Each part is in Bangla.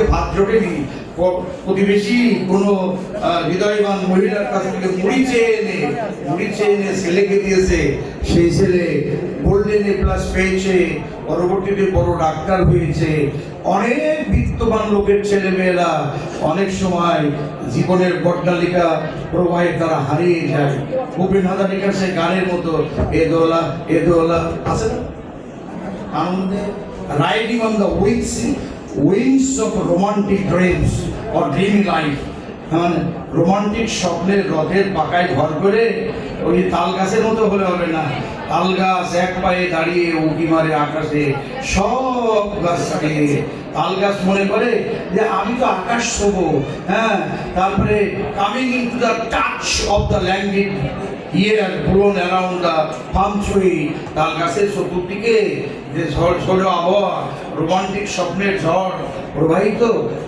থেকে ভাত জোটেনি প্রতিবেশী কোনো হৃদয়বান মহিলার কাছ থেকে মুড়ি চেয়ে এনে, মুড়ি চেয়ে এনে ছেলেকে দিয়েছে। সেই ছেলে গোল্ডেন এ প্লাস পেয়েছে, পরবর্তীতে বড় ডাক্তার হয়েছে। অনেক বিত্তবান লোকের ছেলে মেয়েরা অনেক সময় জীবনের বট্টালিকা প্রবাহে তারা হারিয়ে যায়। ভূপেন হাজারিকার সেই গানের মতো, এ দোলা এ দোলা আছে না? আনন্দে riding on the wings wings of romantic dreams or dream life মানে রোমান্টিক স্বপ্নের রথের পাকায় ঘর করে ওই তাল গাছের মতো হলে হবে না। তাল গাছ এক পায়ে দাঁড়িয়ে উঁকি মারে আকাশে, সব গাছ ছাড়িয়ে তাল গাছ মনে করে যে আমি তো আকাশ শোবো হ্যাঁ? তারপরে coming to the touch of the language air blown around the palm tree তাল গাছের চতুর্দিকে যে ঝড়, ঝড়ো আবহাওয়া রোমান্টিক স্বপ্নের ঝড়, প্রবাহিত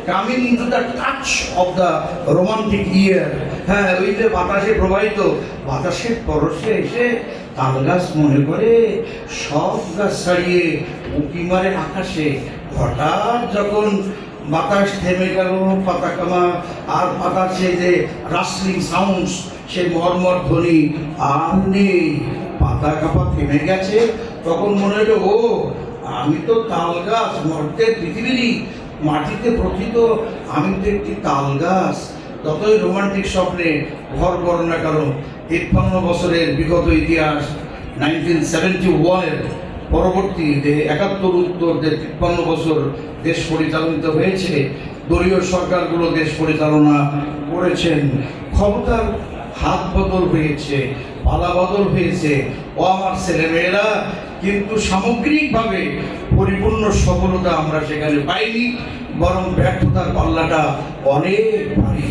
coming into the touch of the romantic air হ্যাঁ? ওই যে বাতাসে প্রবাহিত বাতাসের পরশে এসে তাল গাছ মনে করে সব গাছ ছাড়িয়ে উঁকি মারে আকাশে। হঠাৎ যখন বাতাস থেমে গেল পাতা কামা, আর পাতার সে যে রাসলিং সাউন্ডস সে মর্মর ধ্বনি, আর নেই। পাতা কাপা থেমে গেছে, তখন মনে হলো, ও, আমি তো তাল গাছ মর্তে পৃথিবীরই মাটিতে প্রথিত, আমি তো একটি তাল গাছ। যতই রোমান্টিক স্বপ্নে ঘর বর্ণনা কারণ তিপ্পান্ন বছরের বিগত ইতিহাস নাইনটিন সেভেন্টি ওয়ানের পরবর্তী যে একাত্তর উত্তর যে তিপ্পান্ন বছর দেশ পরিচালিত হয়েছে, দলীয় সরকারগুলো দেশ পরিচালনা করেছেন। ক্ষমতার হাত বদল হয়েছে, পালা বদল হয়েছে। ও আমার ছেলেমেয়েরা কিন্তু সামগ্রিকভাবে পরিপূর্ণ সফলতা আমরা সেখানে পাইনি, বরং ব্যর্থতার পাল্লাটা অনেক ভারী।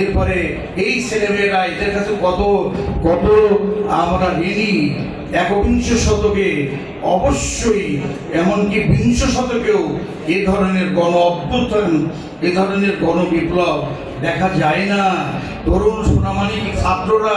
এরপরে এই ছেলেমেয়েরা, এদের কাছে কত কত আমরা ঋণী, একবিংশ শতকে অবশ্যই, এমনকি বিংশ শতকেও এ ধরনের গণ অভ্যুত্থান, এ ধরনের গণবিপ্লব দেখা যায় না। তরুণ সোনামানিক ছাত্ররা